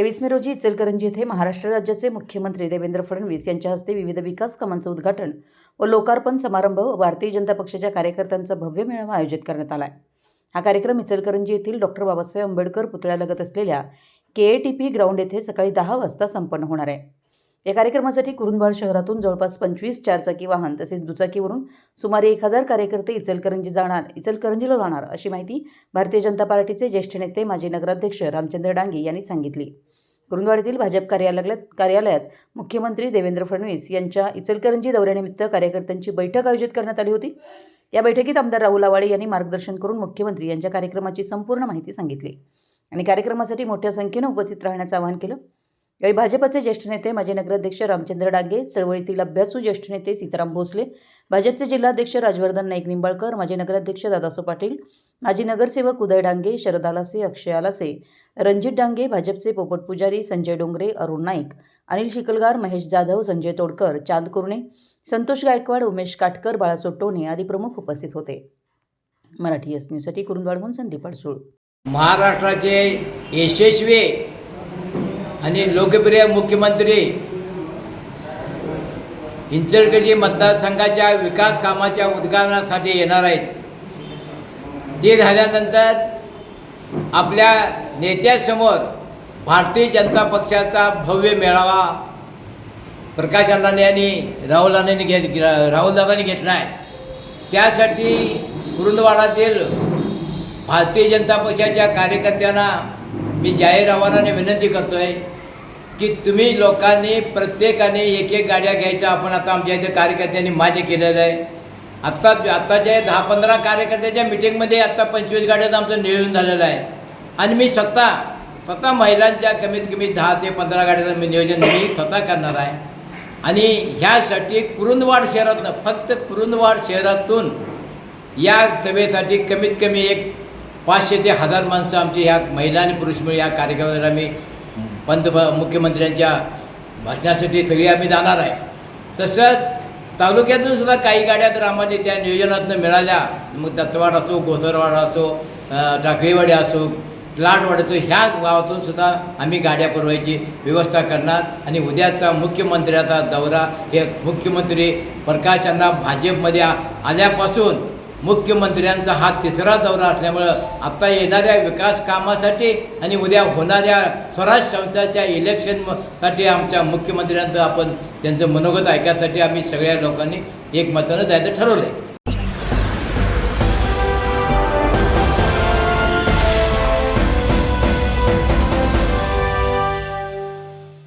तेवीस मे रोजी इचलकरंजी येथे महाराष्ट्र राज्याचे मुख्यमंत्री देवेंद्र फडणवीस यांच्या हस्ते विविध विकास कामांचं उद्घाटन व लोकार्पण समारंभ व भारतीय जनता पक्षाच्या कार्यकर्त्यांचा भव्य मेळावा आयोजित करण्यात आला आहे हा कार्यक्रम इचलकरंजी येथील डॉक्टर बाबासाहेब आंबेडकर पुतळ्यालगत असलेल्या K A T P ground येथे सकाळी दहा वाजता संपन्न होणार आहे. या कार्यक्रमासाठी कुरुंदवाड शहरातून जवळपास पंचवीस चारचाकी वाहन तसेच दुचाकीवरून सुमारे एक हजार कार्यकर्ते इचलकरंजी जाणार इचलकरंजीला जाणार अशी माहिती भारतीय जनता पार्टीचे ज्येष्ठ नेते माजी नगराध्यक्ष रामचंद्र डांगे यांनी सांगितली. कुरुंदवाडीतील भाजप कार्यालयात कार्यालयात मुख्यमंत्री देवेंद्र फडणवीस यांच्या इचलकरंजी दौऱ्यानिमित्त कार्यकर्त्यांची बैठक आयोजित करण्यात आली होती. या बैठकीत आमदार राहुल आवाडे यांनी मार्गदर्शन करून मुख्यमंत्री यांच्या कार्यक्रमाची संपूर्ण माहिती सांगितली आणि कार्यक्रमासाठी मोठ्या संख्येनं उपस्थित राहण्याचं आवाहन केलं. यावेळी भाजपचे ज्येष्ठ नेते माजी नगराध्यक्ष रामचंद्र डांगे चळवळीतील अभ्यासू ज्येष्ठ नेते सीताराम भोसले भाजपचे जिल्हाध्यक्ष राजवर्धन नाईक निंबाळकर माजी नगराध्यक्ष दादासो पाटील माजी नगरसेवक उदय डांगे शरद आलासे अक्षय आलासे रणजित डांगे भाजपचे पोपट पुजारी संजय डोंगरे अरुण नाईक अनिल शिकलगार महेश जाधव संजय तोडकर चांद कुरणे संतोष गायकवाड उमेश काटकर बाळासो टोणे आदी प्रमुख उपस्थित होते. मराठी एस न्यूजसाठी कुरुंदवाडहून संदीप अडसूळ. महाराष्ट्राचे यशस्वी आणि लोकप्रिय मुख्यमंत्री इंचलकरंजी मतदारसंघाच्या विकास कामाच्या उद्घाटनासाठी येणार आहेत. ते झाल्यानंतर आपल्या नेत्यासमोर भारतीय जनता पक्षाचा भव्य मेळावा प्रकाश अण्णांनी आणि राहुल अण्णांनी घेत राहुलदादांनी घेतला आहे. त्यासाठी कुरुंदवाडातील भारतीय जनता पक्षाच्या कार्यकर्त्यांना मी जाहीर आव्हानाने विनंती करतो आहे की तुम्ही लोकांनी प्रत्येकाने एक एक गाड्या घ्यायच्या. आपण आता आमच्या इथे कार्यकर्त्यांनी मान्य केलेलं आहे. आत्ता आत्ताच्या दहा पंधरा कार्यकर्त्याच्या मिटिंगमध्ये आत्ता पंचवीस गाड्याचं आमचं नियोजन झालेलं आहे. आणि मी स्वतः स्वतः महिलांच्या कमीत कमी दहा ते पंधरा गाड्याचं मी नियोजन मी स्वतः करणार आहे. आणि ह्यासाठी कुरुंदवाड शहरातनं फक्त कुरुंदवाड शहरातून या सभेसाठी कमीत कमी एक पाचशे ते हजार माणसं आमची ह्या महिला आणि पुरुष मिळून या कार्यक्रमाला आम्ही पंत मुख्यमंत्र्यांच्या भाषणासाठी सगळी आम्ही जाणार आहे. तसंच तालुक्यातून सुद्धा काही गाड्या तर आम्हाला त्या नियोजनातून मिळाल्या. मग दत्तवाड असो गोसरवाड असो अं, टाकळीवाडी असो लाटवाड असो ह्या गावातून सुद्धा आम्ही गाड्या पुरवायची व्यवस्था करणार. आणि उद्याचा मुख्यमंत्र्याचा दौरा हे मुख्यमंत्री प्रकाश यांना भाजपमध्ये आल्यापासून मुख्यमंत्र्यांचा हा तिसरा दौरा असल्यामुळं आता येणाऱ्या विकास कामासाठी आणि उद्या होणाऱ्या स्वराज संस्थाच्या इलेक्शनसाठी आमच्या मुख्यमंत्र्यांचं आपण त्यांचं मनोगत ऐकायसाठी आम्ही सगळ्या लोकांनी एकमतानं जायचं ठरवलं आहे